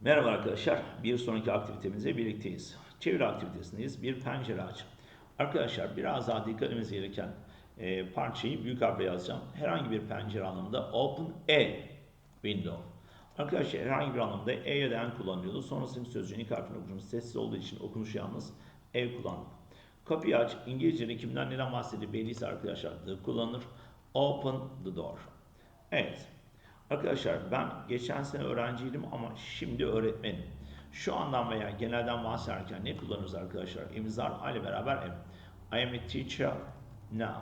Merhaba arkadaşlar. Bir sonraki aktivitemizde birlikteyiz. Çevir aktivitesindeyiz. Bir pencere aç. Arkadaşlar biraz daha dikkatimiz gereken e, parçayı büyük harfle yazacağım. Herhangi bir pencere anlamında open a window. Arkadaşlar herhangi bir anlamda e ya da n kullanılıyordu. Sonrasında sözcüğün ilk harfini okuyacağız. Sessiz olduğu için okunuşu yalnız e kullandık. Kapıyı aç. İngilizce'de kimden neden bahsediyor belliyse arkadaşlar the kullanılır. Open the door. Evet. Arkadaşlar ben geçen sene öğrenciydim ama şimdi öğretmenim. Şu andan veya genelden bahsederken ne kullanırız arkadaşlar? İmzar ile beraber am. I am a teacher now.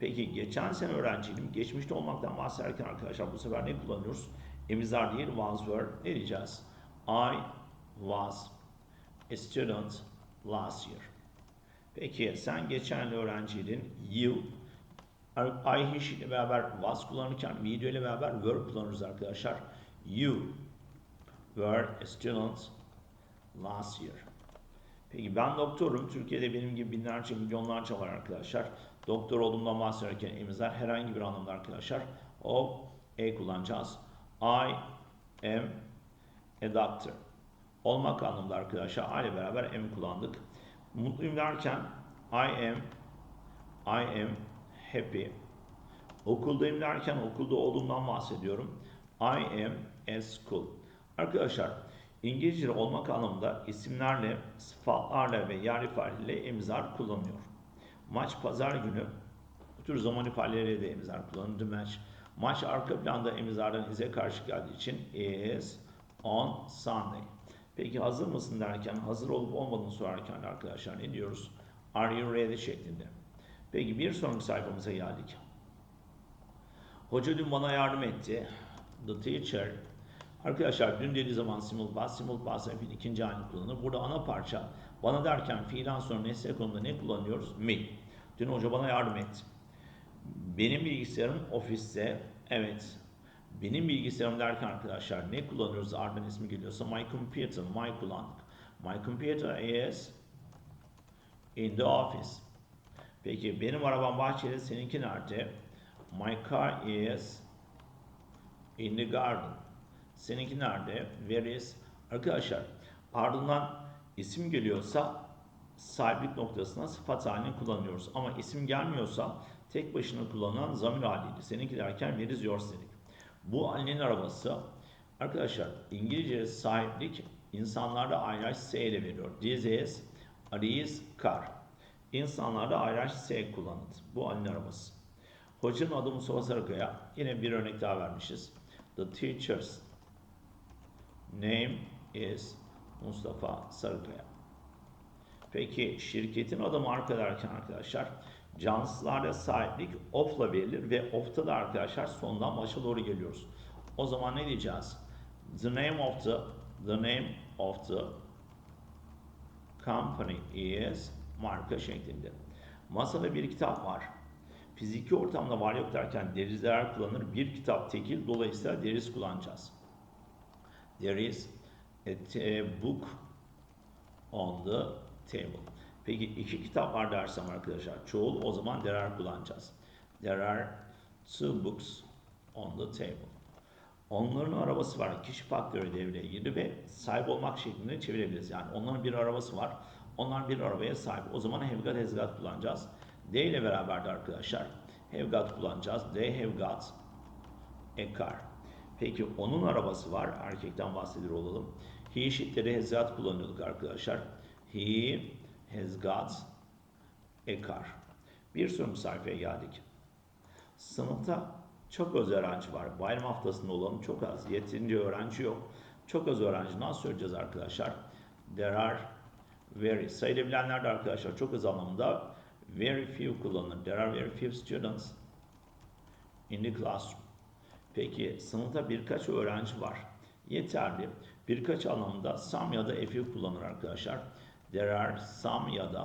Peki geçen sene öğrenciydim. Geçmişte olmaktan bahsederken arkadaşlar bu sefer ne kullanıyoruz? İmzar değil was were. Ne diyeceğiz? I was a student last year. Peki sen geçen öğrenciydin. You I, he, ile beraber was kullanırken video ile beraber were kullanırız arkadaşlar. You were a student last year. Peki ben doktorum. Türkiye'de benim gibi binlerce, milyonlarca var arkadaşlar. Doktor olduğumdan bahsederken imzar herhangi bir anlamda arkadaşlar. O, e kullanacağız. I am a doctor. Olmak anlamında arkadaşlar. I ile beraber am kullandık. Mutluyum derken I am I am happy. Okuldayım derken okulda olduğumdan bahsediyorum. I am at school. Arkadaşlar İngilizce olmak anlamında isimlerle, sıfatlarla ve yer ifadeleriyle emzar kullanıyor. Maç pazar günü bu tür zaman ifadeleriyle de emzar kullanılır. Match. Maç arka planda emzardan ize karşı geldiği için is on Sunday. Peki hazır mısın derken hazır olup olmadığını sorarken arkadaşlar ne diyoruz? Are you ready şeklinde. Peki bir sonraki sayfamıza geldik. Hoca dün bana yardım etti. The teacher. Arkadaşlar dün dediği zaman simul past, simul past fiil ikinci halini kullanır. Burada ana parça bana derken fiilden sonra nesne konumunda ne kullanıyoruz? Me. Dün hoca bana yardım etti. Benim bilgisayarım ofiste. Evet. Benim bilgisayarım derken arkadaşlar ne kullanıyoruz? Ardından ismi geliyorsa my computer, my kullandık. My computer is in the office. Peki benim arabam bahçede, seninki nerede? My car is in the garden. Seninki nerede? Where is? Arkadaşlar ardından isim geliyorsa sahiplik noktasına sıfat halini kullanıyoruz. Ama isim gelmiyorsa tek başına kullanılan zamir haliydi. Seninki derken where is yours dedik. Bu annenin arabası arkadaşlar İngilizce sahiplik insanlarda ayraç S ile veriyor. This is Ari's car. İnsanlarda ayraç S kullanılır. Bu annenin arabası. Hocanın adı Mustafa Sarıkaya. Yine bir örnek daha vermişiz. The teacher's name is Mustafa Sarıkaya. Peki şirketin adı marka derken arkadaşlar cansızlarda sahiplik off'la verilir ve off'ta da arkadaşlar sondan başa doğru geliyoruz. O zaman ne diyeceğiz? The name of the the name of the company is marka şeklinde. Masada bir kitap var. Fiziki ortamda var yok derken derizler kullanır. Bir kitap tekil dolayısıyla deriz kullanacağız. There is a, book on the table. Peki iki kitap var dersem arkadaşlar çoğul o zaman there are kullanacağız. There are two books on the table. Onların arabası var. Kişi faktörü devreye girdi ve sahip olmak şeklinde çevirebiliriz. Yani onların bir arabası var. Onlar bir arabaya sahip. O zaman has got kullanacağız. D ile beraber de arkadaşlar have got kullanacağız. Got a car. Peki onun arabası var. Erkekten bahsediyor olalım. He eşitleri has got kullanıyorduk arkadaşlar. He a car. Bir sonraki sayfaya geldik. Sınıfta çok az öğrenci var. Bayram haftasında olalım çok az. Yeterince öğrenci yok. Çok az öğrenci. Nasıl söyleyeceğiz arkadaşlar? There are very. Sayılabilenler de arkadaşlar çok az anlamında very few kullanılır. There are very few students in the classroom. Peki sınıfta birkaç öğrenci var. Yeterli. Birkaç anlamda some ya da a few kullanır arkadaşlar. There are some ya da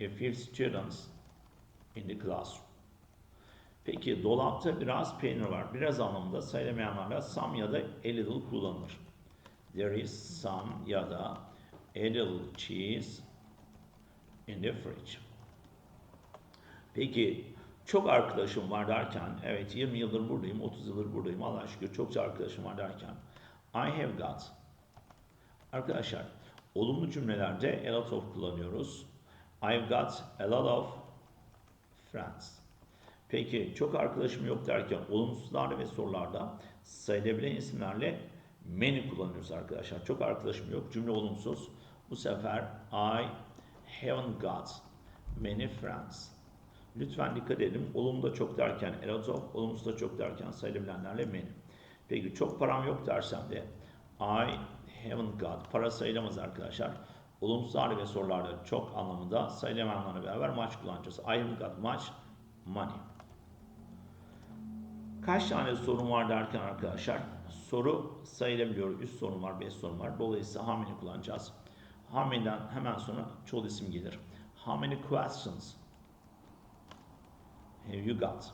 a few students in the classroom. Peki dolapta biraz peynir var. Biraz anlamında sayılamayanlarla some ya da a little kullanılır. There is some ya da a little cheese in the fridge. Peki çok arkadaşım var derken, evet 20 yıldır buradayım, 30 yıldır buradayım, Allah'a şükür çokça arkadaşım var derken, I have got Arkadaşlar olumlu cümlelerde a lot of kullanıyoruz. I've got a lot of friends. Peki çok arkadaşım yok derken olumsuzlarda ve sorularda sayılabilen isimlerle many kullanıyoruz arkadaşlar. Çok arkadaşım yok cümle olumsuz. Bu sefer I haven't got many friends. Lütfen dikkat edin. Olumlu da çok derken a lot of, olumsuz da çok derken sayılabilenlerle many. Peki çok param yok dersem de I haven't got. Para sayılamaz arkadaşlar. Olumsuzlar ve sorularda çok anlamında sayılamayanlarla beraber much kullanacağız. I haven't got much money. Kaç tane sorun var derken arkadaşlar soru sayılabiliyor. 3 sorun var, 5 sorun var. Dolayısıyla many kullanacağız. How many'den hemen sonra çoğul isim gelir. How many questions have you got?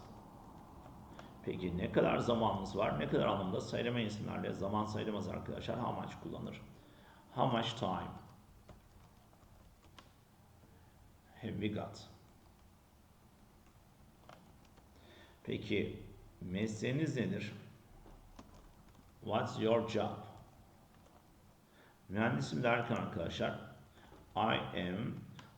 Peki ne kadar zamanımız var? Ne kadar anlamda sayılamayan isimlerle zaman sayılamaz arkadaşlar. How much kullanır? How much time have we got? Peki mesleğiniz nedir? What's your job? Mühendisim derken arkadaşlar I am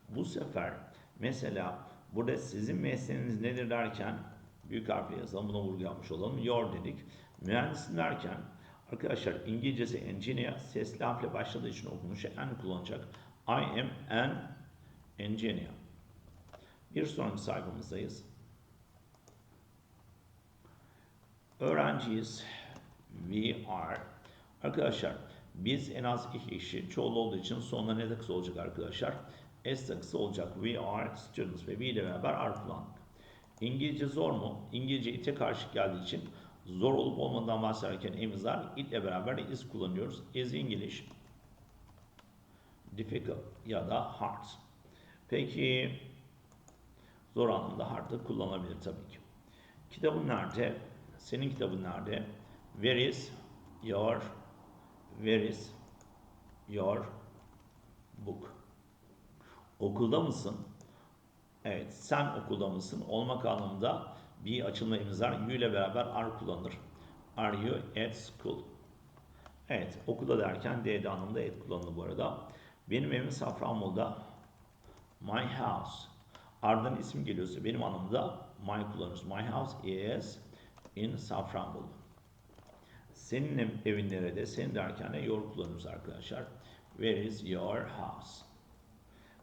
bu sefer mesela burada sizin mesleğiniz nedir derken büyük harfle yazalım buna vurgu yapmış olalım. Your dedik. Mühendisim derken arkadaşlar İngilizcesi engineer sesli harfle başladığı için okunuşu en kullanacak. I am an engineer. Bir sonraki sayfamızdayız. Öğrenciyiz. We are. Arkadaşlar biz en az iki kişi çoğul olduğu için sonuna ne takısı olacak arkadaşlar? S takısı olacak. We are students ve we ile beraber are kullandık. İngilizce zor mu? İngilizce ite karşı geldiği için zor olup olmadığından bahsederken emizler it ile beraber is kullanıyoruz. Is English difficult ya da hard. Peki zor anlamda hard da kullanılabilir tabii ki. Kitabın nerede? Senin kitabın nerede? Where is your Where is your book? Okulda mısın? Evet, sen okulda mısın? Olmak anlamında bir açılma imzar you ile beraber are kullanılır. Are you at school? Evet, okulda derken D'de anlamda at kullanılır bu arada. Benim evim Safranbolu'da. My house. Ardından isim geliyorsa benim anlamda my kullanırız. My house is in Safranbolu. Senin evin nerede? Senin derken de your kullanıyoruz arkadaşlar. Where is your house?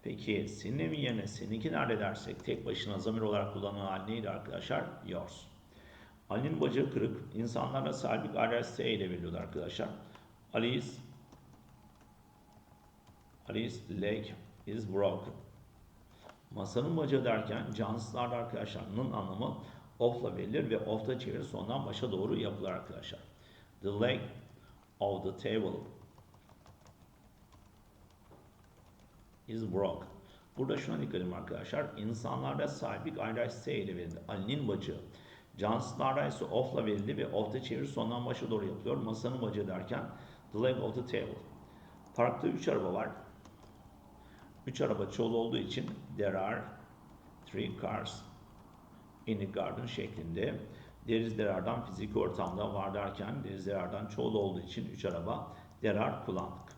Peki senin evin yerine seninki nerede dersek tek başına zamir olarak kullanılan hali neydi arkadaşlar? Yours. Ali'nin bacağı kırık. İnsanlara sahibik adres S ile veriliyordu arkadaşlar. Ali's Ali's leg is broken. Masanın bacağı derken cansızlarda arkadaşlarının anlamı off'la verilir ve off'ta çeviri sondan başa doğru yapılır arkadaşlar. The leg of the table is broken. Burada şuna dikkat edin arkadaşlar. İnsanlarda sahibik ayraç S ile verildi. Ali'nin bacağı. Cansızlarda ise off'la verildi ve off'ta çeviri sondan başa doğru yapılıyor. Masanın bacağı derken the leg of the table. Parkta 3 araba var. 3 araba çoğul olduğu için there are three cars in the garden şeklinde. Deriz derardan fiziki ortamda var derken deriz derardan çoğul olduğu için 3 araba derar kullandık.